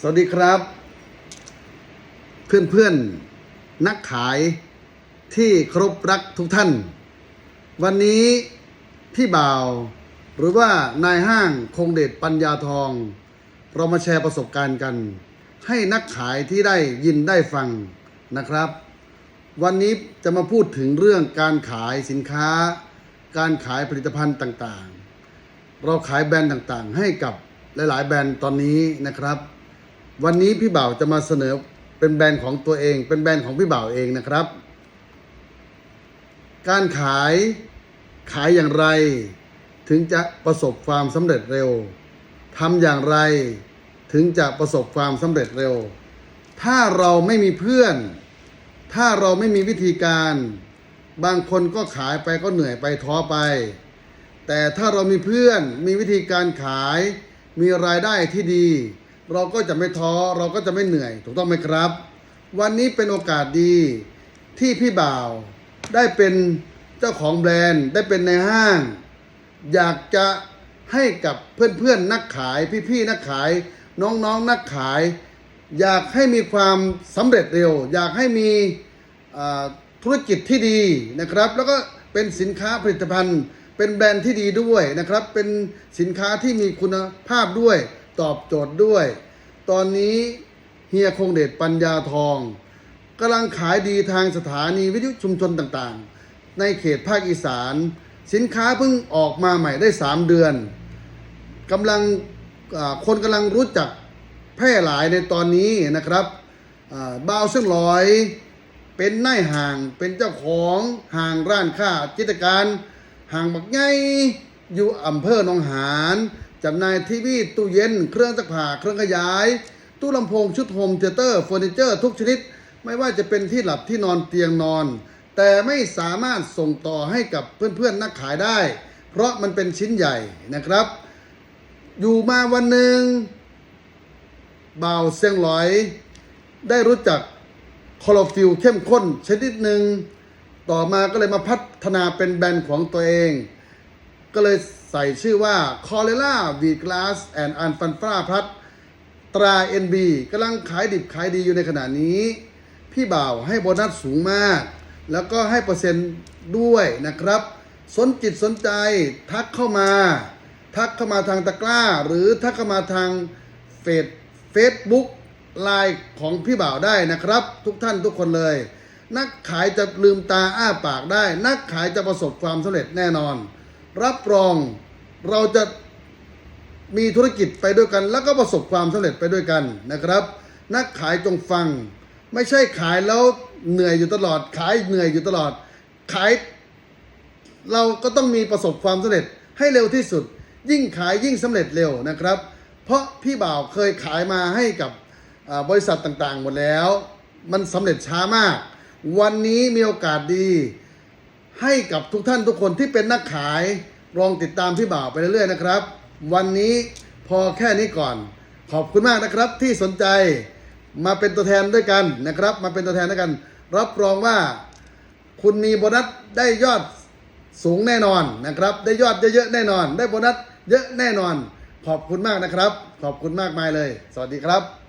สวัสดีครับ เพื่อนเพื่อนๆนักขายที่ครพรักทุกท่าน วันนี้พี่บ่าว หรือว่านายห้างคงเดชปัญญาทอง เรามาแชร์ประสบการณ์กัน ให้นักขายที่ได้ยินได้ฟังนะครับ วันนี้จะมาพูดถึงเรื่องการขายสินค้า การขายผลิตภัณฑ์ต่างๆ เราขายแบรนด์ต่างๆ ให้กับหลาย ๆ แบรนด์ตอนนี้นะครับ วันนี้พี่บ่าวจะมาเสนอเป็นแบรนด์ของตัวเอง เป็นแบรนด์ของพี่บ่าวเองนะครับ การขายขายอย่างไร ถึงจะประสบความสำเร็จเร็วทำอย่างไร ถึงจะประสบความสำเร็จเร็ว ถ้าเราไม่มีเพื่อน ถ้าเราไม่มีวิธีการ บางคนก็ขายไปก็เหนื่อยไปท้อไป แต่ถ้าเรามีเพื่อนมีวิธีการขาย มีรายได้ที่ดี เราก็จะไม่ท้อเราก็จะไม่เหนื่อย ถูกต้องไหมครับ วันนี้เป็นโอกาสดีที่พี่บ่าว ได้เป็นเจ้าของแบรนด์ ได้เป็นในห้าง อยากจะให้กับเพื่อนๆนักขายพี่ๆนักขาย น้องๆนักขาย อยากให้มีความสำเร็จเร็ว อยากให้มีธุรกิจที่ดีนะครับ แล้วก็เป็นสินค้าผลิตภัณฑ์ เป็นแบรนด์ที่ดีด้วยนะครับ เป็นสินค้าที่มีคุณภาพด้วย ตอบโจทย์ด้วย ตอนนี้เฮียคงเดชปัญญาทองกำลังขายดีทางสถานีวิทยุชุมชนต่างๆ ในเขตภาคอีสาน สินค้าเพิ่งออกมาใหม่ได้ 3 เดือนกำลังคนกำลังรู้จักแพร่หลายในตอนนี้นะครับบ่าวเส้นลอย เป็นนายห่างเป็นเจ้าของห่างร้านค้ากิจการห่างบักไงอยู่อำเภอหนองหาน จำหน่ายทีวีตู้เย็น เครื่องซักผ้าเครื่องขยาย ตู้ลำโพงชุดโฮมเทเตอร์เฟอร์นิเจอร์ทุกชนิด ไม่ว่าจะเป็นที่หลับที่นอนเตียงนอน แต่ไม่สามารถส่งต่อให้กับเพื่อนๆนักขายได้ เพราะมันเป็นชิ้นใหญ่นะครับ อยู่มาวันหนึ่งบ่าวเซียงหลอย ได้รู้จักคลอโรฟิลเข้มข้นชนิดหนึ่งต่อมาก็เลยมาพัฒนาเป็นแบรนด์ของตัวเอง ก็เลยใส่ชื่อว่า c o l e r a V Glass and a n f a n f r a พัดตรา NB กำลังขายดิบขายดีอยู่ในขณะนี้ พี่บ่าวให้โบนัสสูงมาก แล้วก็ให้เปอร์เซ็นต์ด้วยนะครับ สนจิตสนใจทักเข้ามา ทักเข้ามาทางตะกร้า หรือทักเข้ามาทางเฟซเฟซบุ๊กไลน์ของพี่บ่าวได้นะครับ ทุกท่านทุกคนเลย นักขายจะลืมตาอ้าปากได้ นักขายจะประสบความสำเร็จแน่นอน รับรองเราจะมีธุรกิจไปด้วยกัน แล้วก็ประสบความสำเร็จไปด้วยกันนะครับ นักขายจงฟัง ไม่ใช่ขายแล้วเหนื่อยอยู่ตลอด ขายเหนื่อยอยู่ตลอด ขาย เราก็ต้องมีประสบความสำเร็จให้เร็วที่สุด ยิ่งขายยิ่งสำเร็จเร็วนะครับ เพราะพี่บ่าวเคยขายมาให้กับบริษัทต่างๆ หมดแล้ว มันสำเร็จช้ามาก วันนี้มีโอกาสดี ให้กับทุกท่านทุกคนที่เป็นนักขายลองติดตามพี่บ่าวไปเรื่อยๆนะครับ วันนี้พอแค่นี้ก่อน ขอบคุณมากนะครับที่สนใจมาเป็นตัวแทนด้วยกันนะครับ มาเป็นตัวแทนด้วยกัน รับรองว่า คุณมีโบนัสได้ยอดสูงแน่นอนนะครับ ได้ยอดเยอะๆแน่นอน ได้โบนัสเยอะแน่นอน ขอบคุณมากนะครับ ขอบคุณมากมายเลย สวัสดีครับ